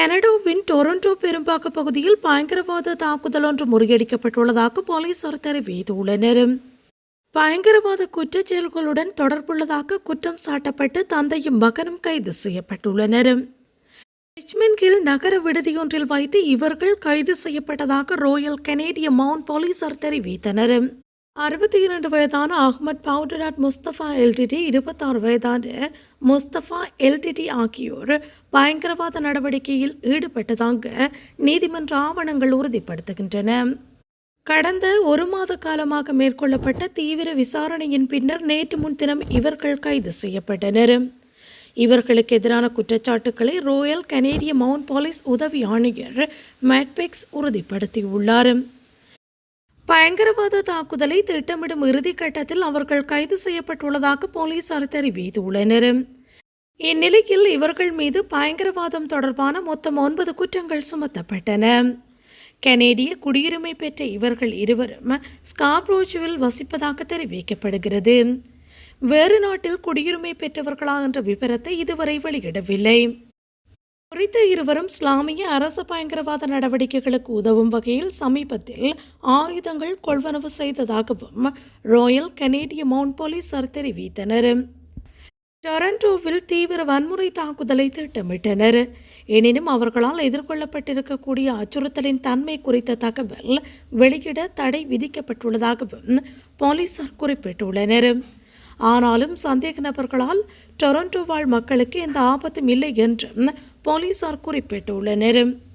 கனடாவின் டொரண்டோ பெரும்பாக்க பகுதியில் பயங்கரவாத தாக்குதல் ஒன்று முறியடிக்கப்பட்டுள்ளதாக போலீசார் தெரிவித்துள்ளனர். பயங்கரவாத குற்றச் செயல்களுடன் தொடர்புள்ளதாக குற்றம் சாட்டப்பட்டு தந்தையும் மகனும் கைது செய்யப்பட்டுள்ளனர். ரிச்மண்ட் நகர விடுதியொன்றில் வைத்து இவர்கள் கைது செய்யப்பட்டதாக ரோயல் கனேடிய மவுண்ட் போலீசார் தெரிவித்தனர். அறுபத்தி இரண்டு வயதான அஹ்மத் பவுடராட் முஸ்தபா எல்டிடி இருபத்தாறு வயதான முஸ்தபா எல்டிடி ஆகியோர் பயங்கரவாத நடவடிக்கையில் ஈடுபட்டதாக நீதிமன்ற ஆவணங்கள் உறுதிப்படுத்துகின்றன. கடந்த ஒரு மாத காலமாக மேற்கொள்ளப்பட்ட தீவிர விசாரணையின் பின்னர் நேற்று முன்தினம் இவர்கள் கைது செய்யப்பட்டனர். இவர்களுக்கு எதிரான குற்றச்சாட்டுக்களை ரோயல் கனேடிய மவுண்ட் போலீஸ் உதவி ஆணையர் மேட்பெக்ஸ் உறுதிப்படுத்தியுள்ளார். பயங்கரவாத தாக்குதலை திட்டமிடும் இறுதி கட்டத்தில் அவர்கள் கைது செய்யப்பட்டுள்ளதாக போலீசார் தெரிவித்துள்ளனர். இந்நிலையில் இவர்கள் மீது பயங்கரவாதம் தொடர்பான மொத்தம் ஒன்பது குற்றங்கள் சுமத்தப்பட்டன. கனேடிய குடியுரிமை பெற்ற இவர்கள் இருவரும் ஸ்காப்ரோஜுவில் வசிப்பதாக தெரிவிக்கப்படுகிறது. வேறு நாட்டில் குடியுரிமை பெற்றவர்களா என்ற விவரத்தை இதுவரை வெளியிடவில்லை. குறித்த இருவரும் இஸ்லாமிய அரச பயங்கரவாத நடவடிக்கைகளுக்கு உதவும் வகையில் சமீபத்தில் ஆயுதங்கள் கொள்வனவு செய்ததாகவும் ராயல் கனேடிய மவுண்ட் போலீசார் தெரிவித்தனர். டொரண்டோவில் தீவிர வன்முறை தாக்குதலை திட்டமிட்டனர். எனினும் அவர்களால் எதிர்கொள்ளப்பட்டிருக்கக்கூடிய அச்சுறுத்தலின் தன்மை குறித்த தகவல் வெளியிட தடை விதிக்கப்பட்டுள்ளதாகவும் போலீசார் குறிப்பிட்டுள்ளனர். ஆனாலும் சந்தேக நபர்களால் டொரண்டோ வாழ் மக்களுக்கு எந்த ஆபத்தும் இல்லை என்றும் போலீசார் குறிப்பிட்டுள்ளனர்.